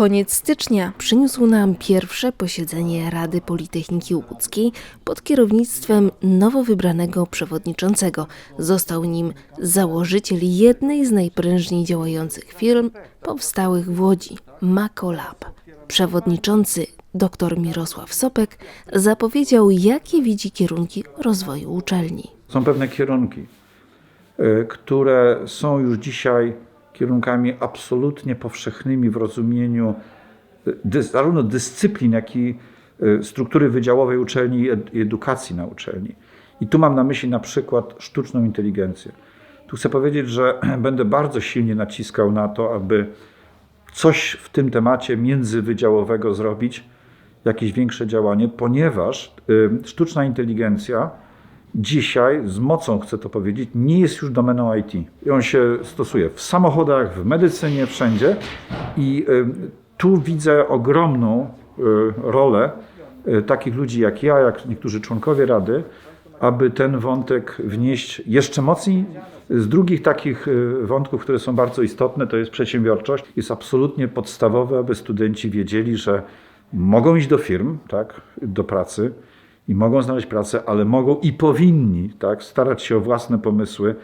Koniec stycznia przyniósł nam pierwsze posiedzenie Rady Politechniki Łódzkiej pod kierownictwem nowo wybranego przewodniczącego. Został nim założyciel jednej z najprężniej działających firm powstałych w Łodzi, Macolab. Przewodniczący dr Mirosław Sopek zapowiedział, jakie widzi kierunki rozwoju uczelni. Są pewne kierunki, y, które są już dzisiaj kierunkami absolutnie powszechnymi w rozumieniu y, zarówno dyscyplin, jak i y, struktury wydziałowej uczelni i edukacji na uczelni. I tu mam na myśli na przykład sztuczną inteligencję. Tu chcę powiedzieć, że będę bardzo silnie naciskał na to, aby coś w tym temacie międzywydziałowego zrobić, jakieś większe działanie, ponieważ y, sztuczna inteligencja dzisiaj z mocą, chcę to powiedzieć, nie jest już domeną IT. I on się stosuje w samochodach, w medycynie, wszędzie. I y, tu widzę ogromną y, rolę y, takich ludzi jak ja, jak niektórzy członkowie Rady, aby ten wątek wnieść jeszcze mocniej. Z drugich takich wątków, które są bardzo istotne, to jest przedsiębiorczość. Jest absolutnie podstawowe, aby studenci wiedzieli, że mogą iść do firm, tak, do pracy i mogą znaleźć pracę, ale mogą i powinni tak, starać się o własne pomysły,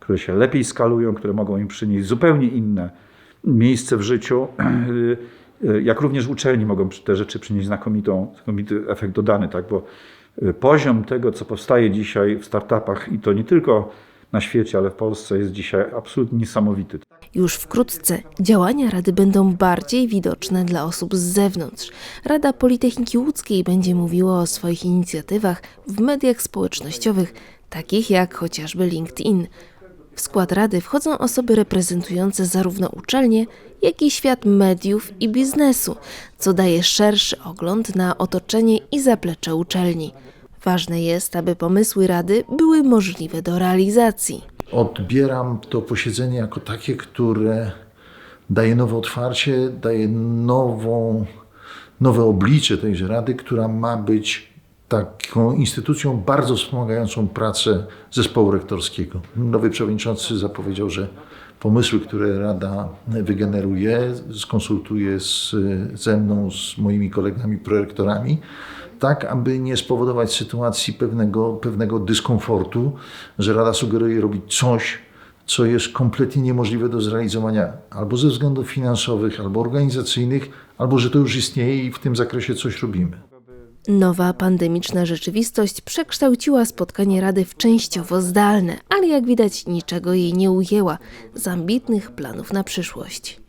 które się lepiej skalują, które mogą im przynieść zupełnie inne miejsce w życiu. Jak również uczelni mogą te rzeczy przynieść znakomitą, znakomity efekt dodany, tak, bo y, poziom tego, co powstaje dzisiaj w startupach i to nie tylko na świecie, ale w Polsce jest dzisiaj absolutnie niesamowity. Już wkrótce działania Rady będą bardziej widoczne dla osób z zewnątrz. Rada Politechniki Łódzkiej będzie mówiła o swoich inicjatywach w mediach społecznościowych, takich jak chociażby LinkedIn. W skład Rady wchodzą osoby reprezentujące zarówno uczelnie, jak i świat mediów i biznesu, co daje szerszy ogląd na otoczenie i zaplecze uczelni. Ważne jest, aby pomysły Rady były możliwe do realizacji. Odbieram to posiedzenie jako takie, które daje nowe otwarcie, daje nową, nowe oblicze tejże Rady, która ma być taką instytucją bardzo wspomagającą pracę zespołu rektorskiego. Nowy przewodniczący zapowiedział, że pomysły, które Rada wygeneruje, skonsultuje z, ze mną, z moimi kolegami prorektorami, tak aby nie spowodować sytuacji pewnego, pewnego dyskomfortu, że Rada sugeruje robić coś, co jest kompletnie niemożliwe do zrealizowania albo ze względów finansowych, albo organizacyjnych, albo że to już istnieje i w tym zakresie coś robimy. Nowa pandemiczna rzeczywistość przekształciła spotkanie Rady w częściowo zdalne, ale jak widać niczego jej nie ujęła z ambitnych planów na przyszłość.